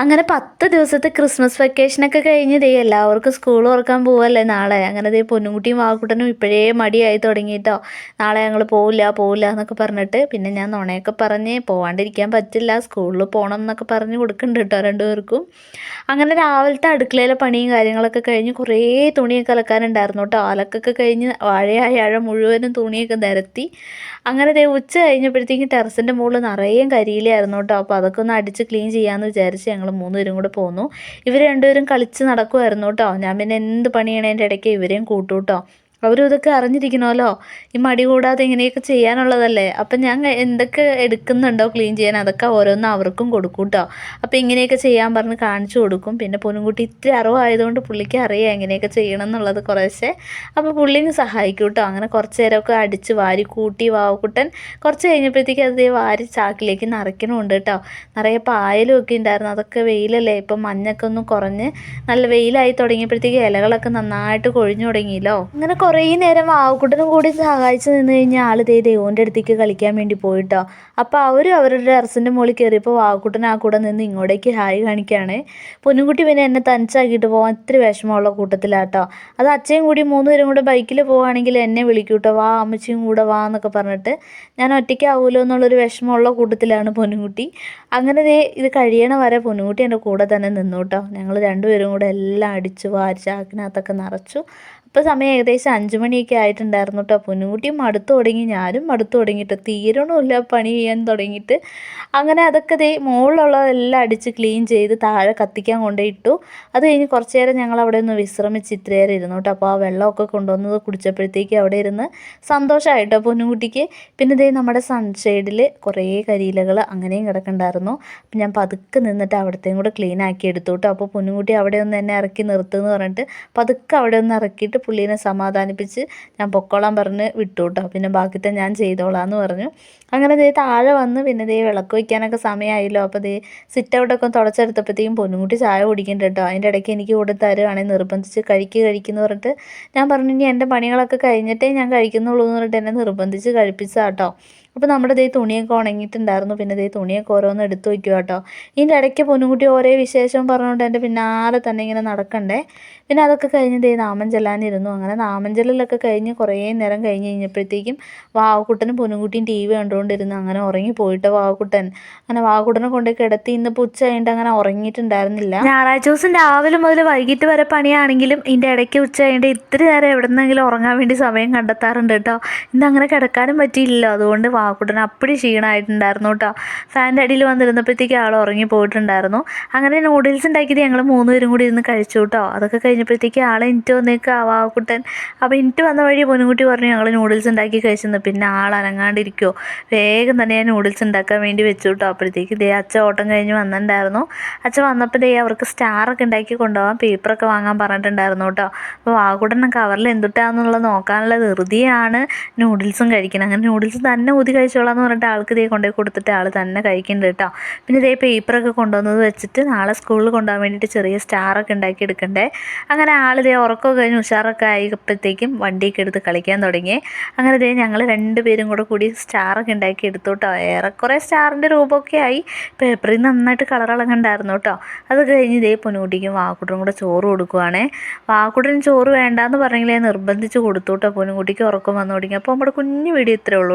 അങ്ങനെ പത്ത് ദിവസത്തെ ക്രിസ്മസ് വെക്കേഷനൊക്കെ കഴിഞ്ഞ് ദേ എല്ലാവർക്കും സ്കൂൾ തുറക്കാൻ പോവല്ലേ നാളെ. അങ്ങനെ ദേ പൊന്നുകുട്ടിയും വാക്കുട്ടനും ഇപ്പോഴേ മടിയായി തുടങ്ങിയിട്ടോ നാളെ ഞങ്ങൾ പോവില്ല പോവില്ല എന്നൊക്കെ പറഞ്ഞിട്ട് പിന്നെ ഞാൻ നുണയൊക്കെ പറഞ്ഞ് പോവാണ്ടിരിക്കാൻ പറ്റില്ല സ്കൂളിൽ പോകണം എന്നൊക്കെ പറഞ്ഞ് കൊടുക്കുന്നുണ്ട് കേട്ടോ രണ്ടുപേർക്കും. അങ്ങനെ രാവിലത്തെ അടുക്കളയിലെ പണിയും കാര്യങ്ങളൊക്കെ കഴിഞ്ഞ് കുറേ തുണിയൊക്കെ അലക്കാനുണ്ടായിരുന്നു കേട്ടോ അലക്കൊക്കെ കഴിഞ്ഞ് വാഴയായ മുഴുവനും തുണിയൊക്കെ നിരത്തി. അങ്ങനെ ദേ ഉച്ച കഴിഞ്ഞപ്പോഴത്തേക്കും ടെറസിന്റെ മുകളിൽ നിറയെ കരിയിലായിരുന്നു കേട്ടോ അപ്പോൾ അതൊക്കെ ഒന്ന് അടിച്ച് ക്ലീൻ ചെയ്യാമെന്ന് വിചാരിച്ച് ഞങ്ങൾ മൂന്നുപേരും കൂടെ പോന്നു. ഇവർ രണ്ടുപേരും കളിച്ച് നടക്കുമായിരുന്നു കേട്ടോ. ഞാൻ പിന്നെ എന്ത് പണിയാണ് ഇടയ്ക്ക് ഇവരെയും കൂട്ടു കേട്ടോ. അവരും ഇതൊക്കെ അറിഞ്ഞിരിക്കണമല്ലോ. ഈ മടി കൂടാതെ ഇങ്ങനെയൊക്കെ ചെയ്യാനുള്ളതല്ലേ? അപ്പം ഞാൻ എന്തൊക്കെ എടുക്കുന്നുണ്ടോ ക്ലീൻ ചെയ്യാൻ? അതൊക്കെ ഓരോന്ന് അവർക്കും കൊടുക്കും കേട്ടോ അപ്പോൾ ഇങ്ങനെയൊക്കെ ചെയ്യാൻ പറഞ്ഞ് കാണിച്ചു കൊടുക്കും. പിന്നെ പൊന്നുംകുട്ടി ഇത്തിരി അറിവായതുകൊണ്ട് പുള്ളിക്ക് അറിയാം എങ്ങനെയൊക്കെ ചെയ്യണം എന്നുള്ളത് കുറേശ്ശെ. അപ്പോൾ പുള്ളിങ്ങ് സഹായിക്കും കേട്ടോ അങ്ങനെ കുറച്ച് നേരമൊക്കെ അടിച്ച് വാരി കൂട്ടി വാവക്കുട്ടൻ കുറച്ച് കഴിഞ്ഞപ്പോഴത്തേക്ക് അത് വാരി ചാക്കിലേക്ക് നിറയ്ക്കണമുണ്ട് കേട്ടോ നിറയെ പായലും ഒക്കെ ഉണ്ടായിരുന്നു. അതൊക്കെ വെയിലല്ലേ? ഇപ്പം മഞ്ഞൊക്കെ ഒന്ന് കുറഞ്ഞ് നല്ല വെയിലായി തുടങ്ങിയപ്പോഴത്തേക്ക് ഇലകളൊക്കെ നന്നായിട്ട് കൊഴിഞ്ഞു തുടങ്ങിയല്ലോ? അങ്ങനെ കുറേ നേരം വാവക്കുട്ടനും കൂടി സഹായിച്ച് നിന്ന് കഴിഞ്ഞാൽ ആൾ ദേ ദൈവന്റെ അടുത്തേക്ക് കളിക്കാൻ വേണ്ടി പോയിട്ടോ. അപ്പോൾ അവരും അവരുടെ ടെറസിന്റെ മുകളിൽ കയറിയപ്പോൾ വാവക്കുട്ടൻ ആ കൂടെ നിന്ന് ഇങ്ങോട്ടേക്ക് ഹായ് കാണിക്കുകയാണ് പൊന്നുകുട്ടി പിന്നെ എന്നെ തനിച്ചാക്കിയിട്ട് പോകാൻ ഇത്തിരി വിഷമമുള്ള കൂട്ടത്തിലാട്ടോ. അത് അച്ഛയും കൂടി മൂന്ന് പേരും കൂടെ ബൈക്കിൽ പോവുകയാണെങ്കിൽ എന്നെ വിളിക്കൂട്ടോ. കേട്ടോ വാ അമ്മച്ചിയും കൂടെ വാ എന്നൊക്കെ പറഞ്ഞിട്ട് ഞാൻ ഒറ്റയ്ക്കാവുമല്ലോ എന്നുള്ളൊരു വിഷമമുള്ള കൂട്ടത്തിലാണ് പൊന്നുകുട്ടി. അങ്ങനെ ദേ ഇത് കഴിയണ വരെ പൊന്നുകുട്ടി എന്റെ കൂടെ തന്നെ നിന്നു കേട്ടോ ഞങ്ങൾ രണ്ടുപേരും കൂടെ എല്ലാം അടിച്ചു വാരിച്ച് ആക്കിനകത്തൊക്കെ നിറച്ചു. ഇപ്പോൾ സമയം ഏകദേശം അഞ്ച് മണിയൊക്കെ ആയിട്ടുണ്ടായിരുന്നു കേട്ടോ പൊന്നുകുട്ടിയും മടുത്തു തുടങ്ങി. ഞാനും മടുത്തു തുടങ്ങിയിട്ട് തീരണമില്ല പണി ചെയ്യാൻ തുടങ്ങിയിട്ട്. അങ്ങനെ അതൊക്കെ ദേ മുകളിലുള്ളതെല്ലാം അടിച്ച് ക്ലീൻ ചെയ്ത് താഴെ കത്തിക്കാൻ കൊണ്ടുപോയിട്ടു. അത് കഴിഞ്ഞ് കുറച്ച് നേരം ഞങ്ങൾ അവിടെ ഒന്ന് വിശ്രമിച്ച് ഇത്ര നേരം ഇരുന്നു കേട്ടോ അപ്പോൾ ആ വെള്ളമൊക്കെ കൊണ്ടുവന്നത് കുടിച്ചപ്പോഴത്തേക്ക് അവിടെ ഇരുന്ന് സന്തോഷമായിട്ടോ പൊന്നുകുട്ടിക്ക് പിന്നെ ദേ നമ്മുടെ സൺഷെയ്ഡിൽ കുറേ കരിയിലകൾ അങ്ങനെയും കിടക്കണ്ടായിരുന്നു അപ്പം ഞാൻ പതുക്കെ നിന്നിട്ട് അവിടത്തെയും കൂടെ ക്ലീൻ ആക്കി എടുത്തു കേട്ടോ അപ്പോൾ പൊന്നുകുട്ടി അവിടെ ഒന്ന് എന്നെ ഇറക്കി നിർത്തുമെന്ന് പറഞ്ഞിട്ട് പതുക്കെ അവിടെ ഒന്ന് ഇറക്കിയിട്ട് പുള്ളീനെ സമാധാനിപ്പിച്ച് ഞാൻ പൊക്കോളാൻ പറഞ്ഞ് വിട്ടു കേട്ടോ പിന്നെ ബാക്കിത്തെ ഞാൻ ചെയ്തോളാം എന്ന് പറഞ്ഞു. അങ്ങനെ ദേ താഴെ വന്ന് പിന്നെ ദേ വിളക്ക് വയ്ക്കാനൊക്കെ സമയമായല്ലോ അപ്പോൾ ദേ സിറ്റ് ഔട്ടൊക്കെ തുടച്ചെടുത്തപ്പോഴത്തേക്കും പൊന്നുകുട്ടി ചായ കുടിക്കേണ്ട കേട്ടോ. അതിന്റെ ഇടയ്ക്ക് എനിക്ക് കൊടുത്തരുവാണെങ്കിൽ തരുവാണെങ്കിൽ നിർബന്ധിച്ച് കഴിക്കുക കഴിക്കുന്നു പറഞ്ഞിട്ട് ഞാൻ പറഞ്ഞു ഇനി എന്റെ പണികളൊക്കെ കഴിഞ്ഞിട്ടേ ഞാൻ കഴിക്കുന്നുള്ളൂ എന്ന് പറഞ്ഞിട്ട് എന്നെ നിർബന്ധിച്ച് കഴിപ്പിച്ചാട്ടോ അപ്പോൾ നമ്മുടെ ദേ തുണിയൊക്കെ ഉണങ്ങിയിട്ടുണ്ടായിരുന്നു. പിന്നെ ദേ തുണിയൊക്കെ ഓരോന്ന് എടുത്തു വയ്ക്കുക കേട്ടോ ഇതിന്റെ ഇടയ്ക്ക് പൊന്നുകുട്ടി ഓരോ വിശേഷം പറഞ്ഞുകൊണ്ട് എന്റെ പിന്നാലെ തന്നെ ഇങ്ങനെ നടക്കണ്ടേ. പിന്നെ അതൊക്കെ കഴിഞ്ഞ് ദേ നാമം ചെല്ലാനിരുന്നു. അങ്ങനെ നാമം ചെല്ലലൊക്കെ കഴിഞ്ഞ് കുറേ നേരം കഴിഞ്ഞ് കഴിഞ്ഞപ്പോഴത്തേക്കും വാവക്കുട്ടനും പൊന്നുകുട്ടിയും ടി വി കണ്ടുകൊണ്ടിരുന്നു അങ്ങനെ ഉറങ്ങി പോയിട്ട് വാവക്കുട്ടൻ. അങ്ങനെ വാവക്കുട്ടനെ കൊണ്ട് കിടത്തി ഇന്നിപ്പോൾ ഉച്ച കഴിഞ്ഞിട്ട് അങ്ങനെ ഉറങ്ങിയിട്ടുണ്ടായിരുന്നില്ല. ഞായറാഴ്ച ദിവസം രാവിലെ മുതൽ വൈകിട്ട് വരെ പണിയാണെങ്കിലും ഇതിന്റെ ഇടയ്ക്ക് ഉച്ച കഴിഞ്ഞിട്ട് ഇത്തിരി നേരം എവിടെ നിന്നെങ്കിലും ഉറങ്ങാൻ വേണ്ടി സമയം കണ്ടെത്താറുണ്ട് കേട്ടോ ഇന്ന് അങ്ങനെ കിടക്കാനും പറ്റിയില്ലല്ലോ. അതുകൊണ്ട് വാവക്കുട്ടൻ അപ്പടി ക്ഷീണമായിട്ടുണ്ടായിരുന്നു കേട്ടോ. ഫാന്റെ അടിയിൽ വന്നിരുന്നപ്പോഴത്തേക്ക് ആൾ ഉറങ്ങി പോയിട്ടുണ്ടായിരുന്നു. അങ്ങനെ നൂഡിൽസ് ഉണ്ടാക്കിയത് ഞങ്ങൾ മൂന്ന് പേരും കൂടി ഇരുന്ന് കഴിച്ചു കേട്ടോ. അതൊക്കെ കഴിഞ്ഞപ്പോഴത്തേക്ക് ആളെ ഇന്റ് വന്നേക്ക്. കുട്ടൻ. അപ്പോൾ ഇന്റ് വന്ന വഴി പൊന്നുകുട്ടി പറഞ്ഞു ഞങ്ങൾ നൂഡിൽസ് ഉണ്ടാക്കി കഴിച്ചെന്ന്. പിന്നെ ആൾ അനങ്ങാണ്ടിരിക്കുമോ വേഗം തന്നെ ഞാൻ നൂഡിൽസ് ഉണ്ടാക്കാൻ വേണ്ടി വെച്ചു കേട്ടോ. അപ്പോഴത്തേക്ക് ദേ അച്ഛ ഓട്ടം കഴിഞ്ഞ് വന്നിട്ടുണ്ടായിരുന്നു. അച്ഛ വന്നപ്പോൾ ദേ അവർക്ക് സ്റ്റാറൊക്കെ ഉണ്ടാക്കി കൊണ്ടുപോകാൻ പേപ്പറൊക്കെ വാങ്ങാൻ പറഞ്ഞിട്ടുണ്ടായിരുന്നു കേട്ടോ. അപ്പോൾ വാവക്കുട്ടൻ കവറിൽ എന്തുട്ടാന്നുള്ളത് നോക്കാനുള്ള ധൃതിയാണ് നൂഡിൽസും കഴിക്കുന്നത് അങ്ങനെ നൂഡിൽസ് തന്നെ ഊതി കഴിച്ചോളാം എന്ന് പറഞ്ഞിട്ട് ആൾക്ക് ഇതേ കൊണ്ടുപോയി കൊടുത്തിട്ട് ആൾ തന്നെ കഴിക്കുന്നുണ്ട് കേട്ടോ. പിന്നെ ഇതേ പേപ്പറൊക്കെ കൊണ്ടുവന്നത് വെച്ചിട്ട് നാളെ സ്കൂളിൽ കൊണ്ടുപോകാൻ വേണ്ടിയിട്ട് ചെറിയ സ്റ്റാറൊക്കെ ഉണ്ടാക്കി എടുക്കണ്ടേ. അങ്ങനെ ആളിതേ ഉറക്കമൊക്കെ കഴിഞ്ഞ് ഉഷാറൊക്കെ ആയപ്പോഴത്തേക്കും വണ്ടിയൊക്കെ എടുത്ത് കളിക്കാൻ തുടങ്ങി. അങ്ങനെ ഇതേ ഞങ്ങൾ രണ്ടുപേരും കൂടെ കൂടി സ്റ്റാറൊക്കെ ഉണ്ടാക്കി എടുത്തു കേട്ടോ. ഏറെക്കുറെ സ്റ്റാറിന്റെ രൂപമൊക്കെ ആയി. പേപ്പറിൽ നന്നായിട്ട് കളർ ഇളകണ്ടായിരുന്നു കേട്ടോ. അത് കഴിഞ്ഞ് ഇതേ പൊന്നുകുട്ടിക്കും വാക്കുട്ടനും കൂടെ ചോറ് കൊടുക്കുവാണേ. വാക്കുട്ടൻ ചോറ് വേണ്ടാന്ന് പറഞ്ഞെങ്കിൽ നിർബന്ധിച്ച് കൊടുത്തു കേട്ടോ ഉറക്കം വന്നു തുടങ്ങി. അപ്പോൾ നമ്മുടെ കുഞ്ഞു വീഡിയോ ഇത്രേ ഉള്ളൂ.